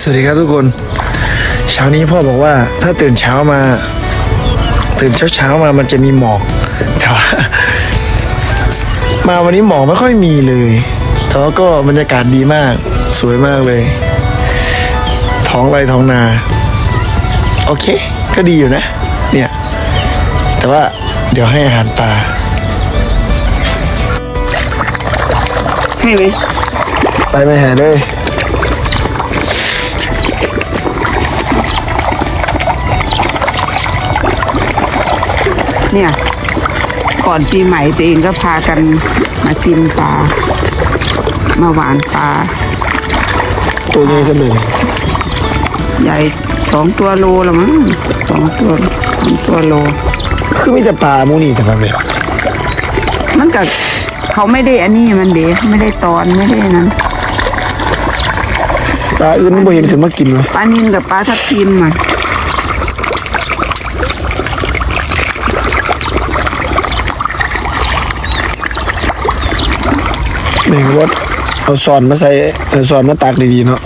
สวัสดีครับทุกคน เช้านี้พ่อบอกว่าถ้าตื่นเช้ามา ตื่นเช้าเช้าๆมามันจะมีหมอกแต่ว่ามาวันนี้หมอกไม่ค่อยมีเลยแต่ว่าก็บรรยากาศดีมาก สวยมากเลย ท้องไรท้องนา โอเค ก็ดีอยู่นะ เนี่ย แต่ว่าเดี๋ยวให้อาหารปลาให้ไหมไปไม่หาเลย เนี่ย ก่อนปีใหม่ตัวเองก็พากันมากินปลา มาหวานปลา ตัวนี้จะเป็นใหญ่สองตัวโลละมั้งสองตัวสองตัวโล คือมีแต่ปลาหมูนี่แต่ปลาแบบมันกับเขาไม่ได้อันนี้มันเดไม่ได้ตอนไม่ได้นั้นปลาอื่นไม่เห็นขึ้นมากินเลยปลานินกับปลาทับทิมอะ แม่งว่าเอาสอนมาใส่เอาซอนมาตากดีๆเนาะ